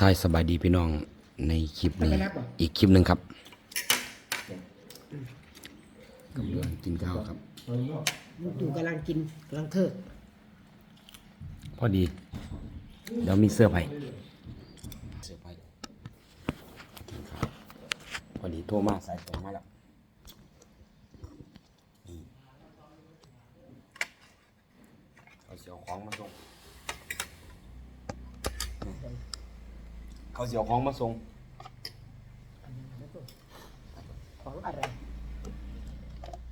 ทายสบายดีพี่น้องในคลิปนี้ไม่นับเหรออีกคลิปหนึ่งครับกำลังกินข้าวครับอยู่กำลังกินกำลังเทิดพอดี เดี๋ยวมีเสื้อร์ไผ่เสื้อร์ไผ่กินข้าวพอดีโทรมาสายตรงมาแล้วนี่เขาเสียวของมาส่ง เขาเสียวของมาส่งของอะไร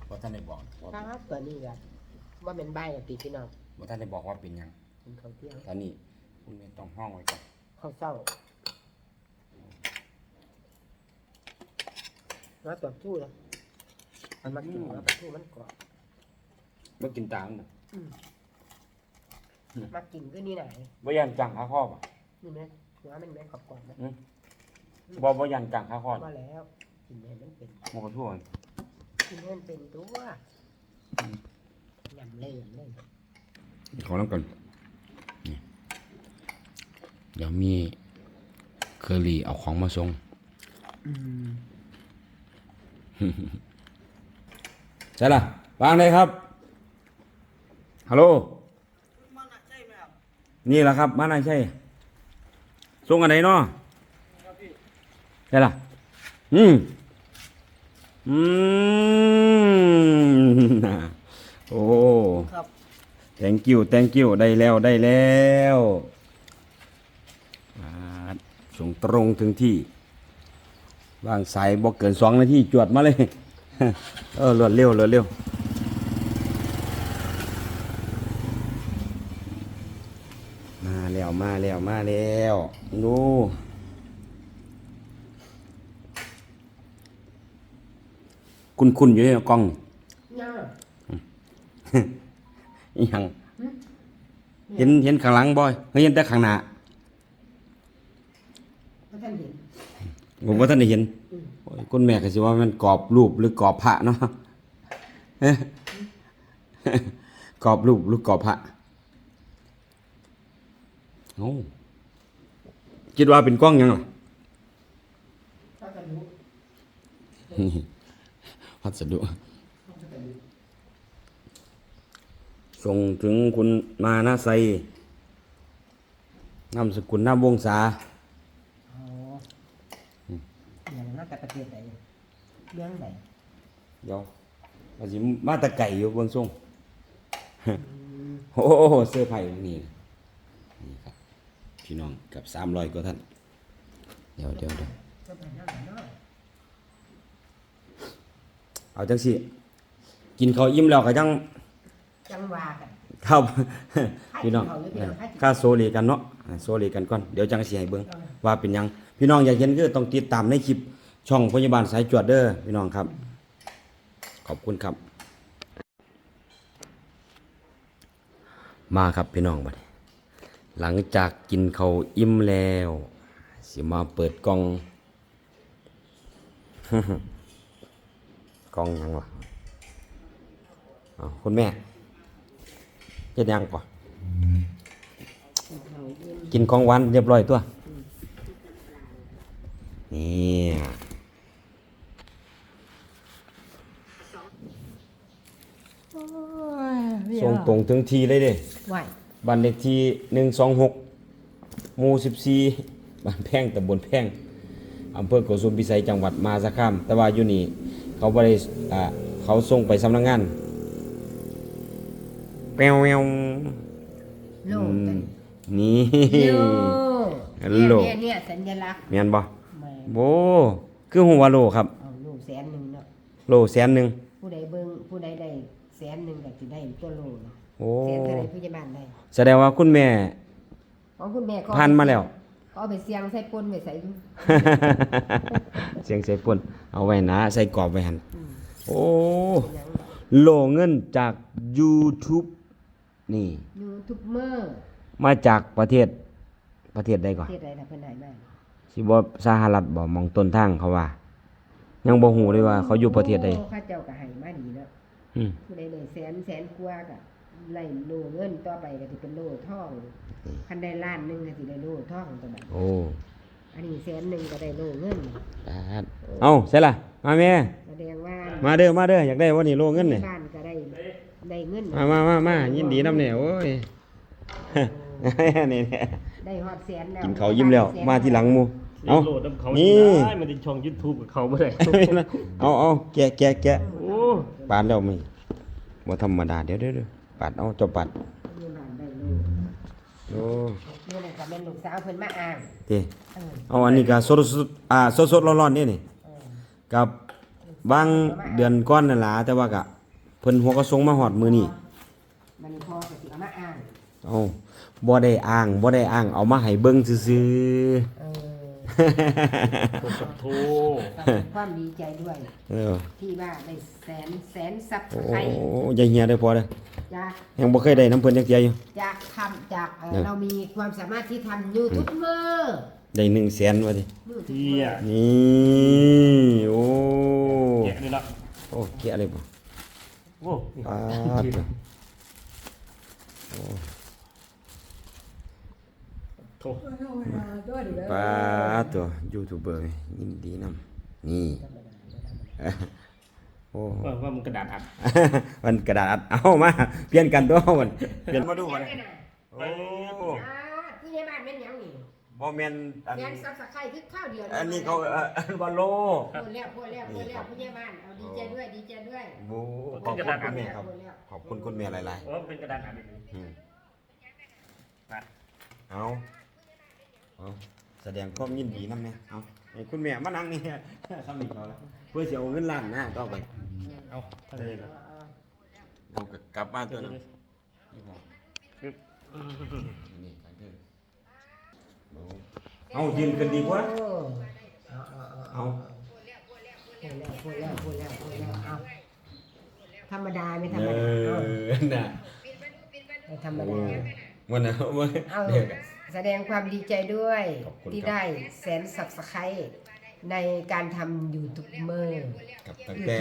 เพราะท่านได้บอกว่าครับตัวนี้ครับว่าเป็นใบกับตีพี่น้องว่าท่านได้บอกว่าเป็นหยังเป็นข้าวเที่ยงตอนนี้คุณเมย์ต้องห้องไว้ก่อนข้าวเศร้าแล้วตัวทู่แล้วมันมากินแล้วตัวทู่มันกรอบเมื่อกินตามน่ะมากินก็นี่ไหนบ่ยันจังข้าครอบอะนี่ไหม หัวมันไหมกรอบกรอบๆนะบ่บ่ยันจังข้าครอบมาแล้วกินให้มันเป็นหมกระทั่วกินให้มันเป็นตัวยำเลยยำเลยขอน้ำก่อนนี่เดี๋ยวมีเคอรี่เอาของมาส่งใช่ล่ะวางเลยครับ ฮัลโหลนี่แหละครับ มานาใช่ ส่งอันไหนเนาะใช่ล่ะ อืม อืมโอ้ ครับ thank you thank you ได้แล้วได้แล้วอ่าส่งตรงถึงที่วางสายบอกเกินสองนาทีจวดมาเลย เออรวดเร็วรวดเร็ว มาแล้วมาแล้วมาแล้วดูคุณคุณอยู่ในกล้องย่างอีหยัง เห็นเห็นข้างหลังบ่อยเฮ้ยเห็นแต่ข้างหน้าถ้าท่านเห็นผมว่าท่านได้เห็นอืมโอ้ยคุณแม่ก็สิว่ามันกรอบรูปหรือกรอบพระเนาะกรอบรูปหรือกรอบพระ โอ้คิดว่าเป็นกล้องหยังล่ะถ้าท่านรู้พัสดุส่งถึงคุณมานาไซนามสกุลนามวงศาอ๋ออย่างน่าจะประเทศใดเรื่องไหนเดี๋ยวว่าสิมาแตะไก่อยู่เบื้องส่งโอ้โหเสื้อไผ่นี่นี่ครับ พี่น้องกับสามร้อยกว่าท่าน เดี๋ยวเดี๋ยวเดี๋ยวจะไปนั่งไหนเนาะเอาจังสิกินข้าวอิ่มแล้วก็จังจังหวากันเข้าพี่น้องให้กินข้าวหรือเปล่าให้กินค่าโซเลกันเนาะอ่าโซเลกันก่อนเดี๋ยวจังสิให้เบิ่งว่าเป็นหยังพี่น้องอยากเห็นคือต้องติดตามในคลิปช่องพยาบาลสายจวดเด้อพี่น้องครับ ขอบคุณครับ มาครับพี่น้องบัดนี้ หลังจากกินข้าวอิ่มแล้ว สิมาเปิดกล่องกล่องหยังวะอ้าวคุณแม่เฮ็ดหยังก่อนข้าวเย็นกินของหวานเรียบร้อยตัว นี่ส่งตรงถึงทีเลยเด้ไหว บ้านเลขที่หนึ่งสองหกหมู่สิบสี่บ้านแพงตำบลแพงอำเภอโกสุมพิสัยจังหวัดมหาสารคามแต่ว่าอยู่นี่เขาบริอ่าเขาส่งไปสำนักงานแปวแววโลอืกมนี่โลโลเนี่ยเนี่ยสัญลักษณ์เมียนบ่แม่โบคือหัวาโลครับเอาโลแสนหนึ่งเนาะโลแสนหนึ่งผู้ใดเบิ่งผู้ใดได้แสนหนึ่งก็จะได้ตัวโลเนาะ โอ้แสนเท่าไรผู้ใหญ่บ้านได้แสดงว่าคุณแม่ของคุณแม่ก็ผ่านมาแล้ว ก็เอาไปเสียงใส่ปนไปใส่อยู่เสียงใส่ป่นเอาไว้นะ ใส่กรอบไว้หันอืมโอ้หยังโลเงินจาก YouTube นี่ ยูทูบเบอร์มาจากประเทศประเทศใดก่อนเทศใดล่ะเพิ่นให้มาสิบ่สหรัฐบ่มองต้นทางเขาว่า ยังบ่ฮู้เลยว่าเขาอยู่ประเทศใดโอ้ข้าเจ้าก็ให้มาดีเนาะอืมผู้ใดได้แสนแสนกว่าก็ ไล่โลเงินต่อไปก็สิเป็นโลทองคันได้ล้านหนึงก็สิได้โลทองตัวนั้นโอ้อันนี้แสนหนึ่งก็ได้โลเงินบาทเอาใช่ล่ะ มาแม่ แสดงว่ามาเด้อ มาเด้อ อยากได้ว่านี่โลเงินนี่ บ้านก็ได้ได้เงินมามามามายินดีนำเนี่ยโอ้ย นี่เนี่ยได้ฮอดแสนแล้วกินเขาวยิ้มแล้ว มาทีหลังหมูเอาโหลดน้ำเขานี่ ได้มันจะช่อง YouTube กับเขาบ่ได้ เอาเอาแกะแกะแกะโอ้ ปาดแล้วมั้ยบ่ธรรมดา เดี๋ยวเดี๋ยวเดี๋ยว ปาดเอาเจ้าปาดมีบ้านได้โลโอ้นี่แหละก็เป็นลูกสาวเพิ่นมาอ้างเด้เออเอาอันนี้ก็สดๆอ่าสดๆร้อนๆนี่นี่เออกับบางเดือนก่อนนั่นล่ะแต่ว่าก็เพิ่นหัวก็ส่งมาฮอดมื้อนี้มันพอก็สิเอามาอ้างเอาบ่ได้อ้างบ่ได้อ้างเอามาให้เบิ่งซื่อเออๆ โหโทก็เป็นความดีใจด้วย เออที่ว่าได้แสนแสนซับโอ้ไครต์ยายเฮียได้พอเด้อจากยังบ่เคยได้น้ำเพิ่นจักเที่ยอยู่ จากทำจากเอ่อเนี่ยเรามีความสามารถที่ทำยูทูบเบอร์ได้1แสนว่าติยูทูบเฮีเบอยร์นี่โอ้แกะนี่ละโอ้เกะเลยบ่โอ้ปาดเด้อโทปาตัวยูทูบเบอร์ยินดีนํนี่โอ้ว่าว่ามันกระดาษอัดมันกระดาษอัดเอามาเปลี่ยนกันตัวมันเปลี่ยนมาดูมันโอ้อ่ใหญ่บ้านเป็นยังนี่บ่แม่นอันแสนซับสไครต์คือข้าวเดียวอันนี้เขาบอลโลพูดแล้วพูดแล้วพูดแล้วผู้ใหญ่บ้านเอาดีใจด้วยดีใจด้วยโอ้ขอบคุณคุณแม่ครับขอบคุณคุณแม่หลายโอ้มันเป็นกระดาษอัดอีกเอา เอาแสดงความยินดีนำแม่เอาให้คุณแม่มานั่งนี่ทำอีกแล้วล่ะเพื่อสิเอาเงินล้านหน้าต่อไปเอาเท่าไหร่ละเอากลับมาตัวนึงปึ๊บนี่ไปเด้อเอายืนกันดีกว่าโอ้เอาเอาเอาเอาพูดแล้วพูดแล้วพูดแล้วพูดแล้วเอาธรรมดาไม่ธรเอรมดาเอาอน่ะไม่ธรรมโอ้ดามันน่ะมันเอาเด็กอะ แสดงความดีใจด้วยขอบคุณที่ครับ ได้แสนสับสไครต์ในการทำยูทูบเบอร์ กับตั้งแต่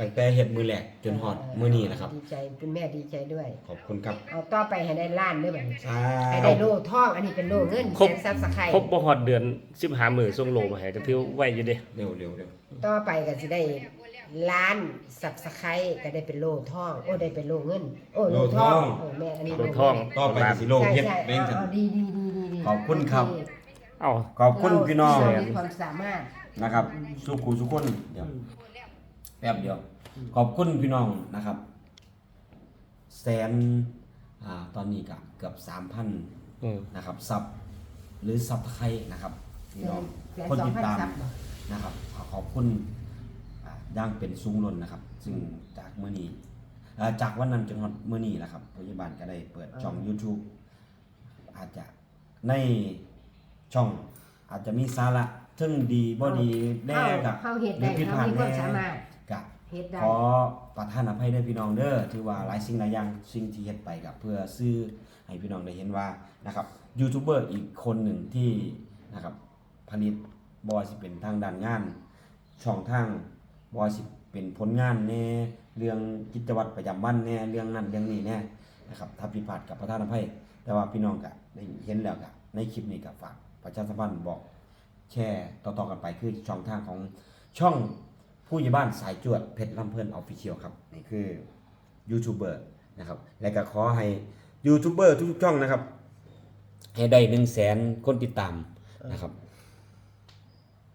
ตั้งแต่เฮ็ดมือแรกจนฮอดมื้อนี้นะครับ ดีใจคุณแม่ดีใจด้วย ขอบคุณครับเอาต่อไปให้ได้ล้านด้วยแบบนี้สาให้ได้โล่ทองอันนี้เป็นโล่เงินแสนซับสไครต์ครบบ่ฮอดเดือน15มื้อส่งโลมาให้ก็ถือไว้อยู่เด้เร็วเร็วเร็วต่อไปก็จะได้ล้านสับสไครต์ก็ได้เป็นโล่ทอง โอ้ได้เป็นโล่เงิน โอ้โล่ทองโอ้แม่อันนี้โลทอง ต่อไปก็สิโลใช่เฮ็ดใช่แม่งเอาซั่นเอาดีดีดีดีดี ขอบคุณครับ เอ้า ขอบคุณพี่น้องเรามีความสามารถ นะครับ สุขุสุขคนเดี๋ยวแป๊บเดียว ขอบคุณพี่น้องนะครับ แสนอ่าตอนนี้ก็เกือบ3,000อืม นะครับซับหรือซับไทยนะครับพี่น้องแสนคนติดตามสองพันซับเหรอ นะครับขอขอบคุณอ่าย่างเป็นซุ้งล้นนะครับ ซึ่งจากเมื่อนี้เอ่อจากวันนั้นจนถึงเมื่อนี้แหละครับพยาบาลก็ได้เปิดช่อง YouTube อาจจะ ในช่องอาจจะมีสาระทึ่งดีบ่ดีแน่กับเข้าเฮ็ดได้ผิดพลาดเขามีความแน่สามารถกับเฮ็ดได้ขอประทานอภัยด้วยพี่น้องเด้อถือว่าหลายสิ่งหลายอย่างสิ่งที่เฮ็ดไปกับเพื่อซื้อให้พี่น้องได้เห็นว่านะครับยูทูบเบอร์อีกคนหนึ่งที่นะครับผลิตบอยสิเป็นทางด้านงาน ช่องทางบอยสิเป็นผลงานแน่เรื่องกิจวัตรประจำวันแน่เรื่องนั้นเรื่องนี้แน่นะครับถ้าผิดพลาดกับประธานอภัยแต่ว่าพี่น้องก็ได้เห็นแล้วก็ ในคลิปนี้ก็ฝากประชาสัมพันธ์บอกแชร์ต่อๆกันไปคือช่องทางของช่องผู้ใหญ่บ้านสายจวดเพชรลำเพลินออฟฟิเชียลครับนี่คือยูทูบเบอร์นะครับและก็ขอให้ยูทูบเบอร์ทุกๆช่องนะครับ ให้ได้หนึ่งแสนคนติดตามนะครับ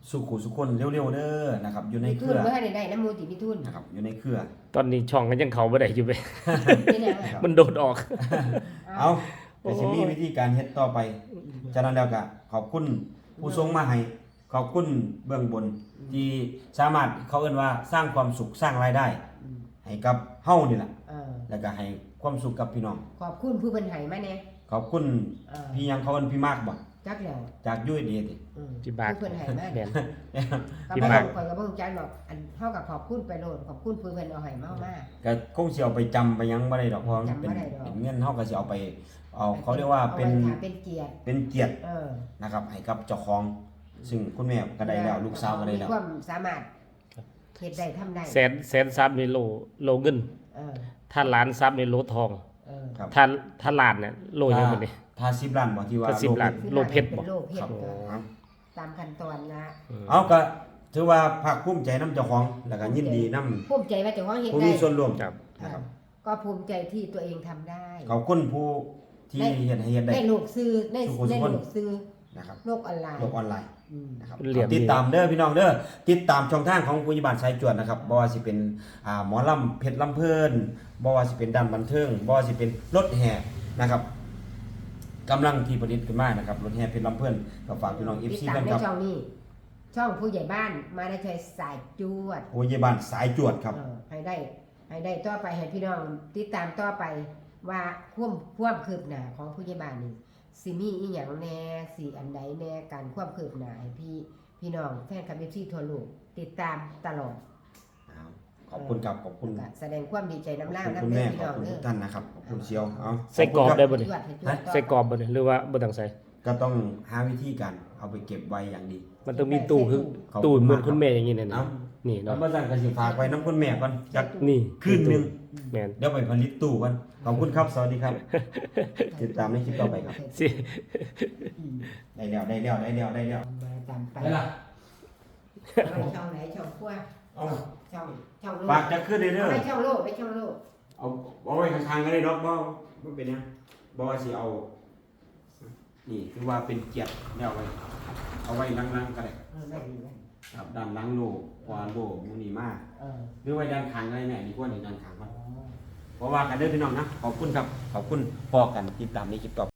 สุขุสุขคนเร็วๆเด้อนะครับ อยู่ในมีเคทุรืนอเมื่อได้ได้น้ำมูติมีทุนนะครับ อยู่ในเครือ ตอนนี้ช่องก็ยังเข้าบ่ได้อยู่เว้ยนี่แหละมันโดดออก เอา แต่สิมีวิธีการเฮ็ดต่อไปฉะนั้นแล้วก็ขอบคุณผู้ส่งมาให้ขอบคุณเบื้องบน ที่สามารถเขาเอิ้นว่าสร้างความสุขสร้างรายได้ ให้กับเฮานี่แหละเออแล้วก็ให้ความสุขกับพี่น้อง ขอบคุณผู้บรรหายมาเนี่ยขอบคุณเออพี่ยังเขาเอิ้นพี่มากบ่ จักแล้วจากยุ้ยดีติอืมพี่บาทผู้บรรหายมาแม่นกับพี่บ่มากต้องคอยกับบ่ฮู้จักหรอกอันเฮากับขอบคุณไปโลดขอบคุณผู้เพิ่นเอาให้มามา ก็คงสิเอาไปจำไปหยังบ่ได้ดอกเพราะมันเป็นจำบ่ได้ดอก เป็นเงินเฮาก็สิเอาไปเอาเขาเรียกว่าเป็นอไว้ค่ะเป็นเกียรติเป็นเกียรติเออนะครับให้กับเจ้าของ ซึ่งคุณแม่ก็ได้แล้วลูกสาวก็ได้แล้วมีความสามารถเฮ็ดได้ทำได้แสนแสนซับในโลโลเงิน เออถ้าล้านซับในโลทอง เออ ครับ ถ้าถ้าล้านเนี่ยโลยังบ่นี่ ถ้า10ล้านบ่ที่ว่าถ้า10ล้านโลกโลเพชรบ่ เป็นโลเพชครับรครับตามขั้นตอนละเอาก็ถือว่าภาคภูมิใจนํเจ้าของแล้วก็ยินดีนํภูมิใจว่าเจ้าของเฮ็ดผู้ได้มีส่วนร่วมครับ นะครับ ก็ภูมิใจที่ตัวเองทำได้ ขอบคุณผู้ที่ได้เฮ็ดให้เฮ็ดได้ ได้ลูกซื้อได้สุขุมสุได้ขคนลูกซื้อนะครับโลกออนไลน์โลกออนไลน์ อืม นะครับเหลี่ยมดีติดตามเด้อพี่น้องเด้อติดตามช่องทางของผู้ยิบาลสายจวดนะครับบ่ว่าสิเป็นอ่าหมอลำเพชรลำเพลินบ่ว่าสิเป็นด้านบันเทิงบ่ว่าสิเป็นรถแห่นะครับ กำลังที่ผลิตขึ้นมานะครับรถแห่เพชรลำเพลินก็ฝากพี่น้องติด FC ตามแฟนในครับช่องนี้ ช่องผู้ใหญ่บ้านมาได้ใช้สายจวดผู้ยิบาลสายจวดครับ เออให้ได้ให้ได้ต่อไปให้พี่น้องติดตามต่อไปว่าควบควบคืบหน้าของผู้ใหญ่บ้านนี่สิมีอีหยังแน่สิอันใดแน่การควบคืบหน้าให้พี่พี่น้องแฟนคลับเอฟซีทั่วโลกติดตามตลอด ขอบคุณครับขอบคุณก็แสดงความดีใจขอบน้ำล่างคุณน้ำคุณเด้แม่อพี่ขอน้บองคุณเด้ทุอกท่านนะครับขอบคุณเชียวเอาใส่กรอบได้บ่จนี่วดให้จวดต่ใส่กรอบบ่นี่หรือว่าบ่ต้องใส่ ก็ต้องหาวิธีการเอาไปเก็บไว้อย่างดี มันต้องมีตู้คือขอบตู้คุณเหมือนมากคุณแม่อย่างนี้เนี่ยเอานี่แล้วเนาะเมื่อสั่งก็สิฝากไว้น้ำคุณแม่ก่อนจักนี่คืนหนึงแม่นเดี๋ยวไปผลิตตู้กันขอบคุณครับสวัสดีครับ ติดตามในคลิปต่อไปครับ สิอืมได้แล้วได้แล้วได้แล้วได้แล้วมาตามไปได้ละเอาไปช่องไหนช่องขั้ว เอา ช่องช่องโลกฝากจะขึ้นเลยเด้อไปช่องโลกไปช่องโลกเอาเอาไว้ข้างๆกันเลยเนาะบ่บ่เป็นหยังบ่ว่าสิเอา นี่คือว่าเป็นเกียรติแล้วไว้ เอาไว้ลังๆก็ได้เออไม่ดีไหมครับด้านหลังโลกวานโลมูนี่มาเออหรือไว้ด้านข้างอะไรแม่ดีกว่านี่ด้านข้างก่อนเพราะว่ากันเด้อพี่น้องนะขอบคุณครับขอบคุณพอกันติดตามในคลิปต่อไป